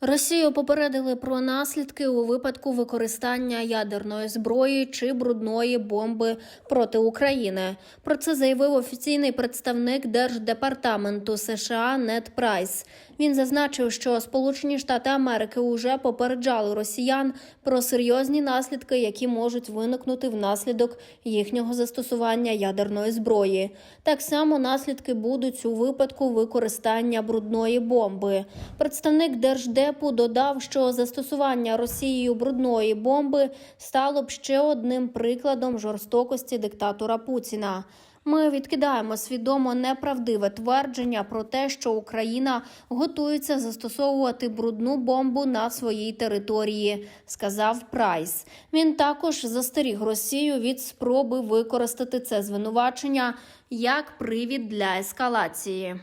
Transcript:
Росію попередили про наслідки у випадку використання ядерної зброї чи брудної бомби проти України. Про це заявив офіційний представник Держдепартаменту США Нед Прайс. Він зазначив, що Сполучені Штати Америки уже попереджали росіян про серйозні наслідки, які можуть виникнути внаслідок їхнього застосування ядерної зброї. Так само наслідки будуть у випадку використання брудної бомби. Представник Держдепу додав, що застосування Росією брудної бомби стало б ще одним прикладом жорстокості диктатора Путіна. Ми відкидаємо свідомо неправдиве твердження про те, що Україна готується застосовувати брудну бомбу на своїй території, сказав Прайс. Він також застеріг Росію від спроби використати це звинувачення як привід для ескалації.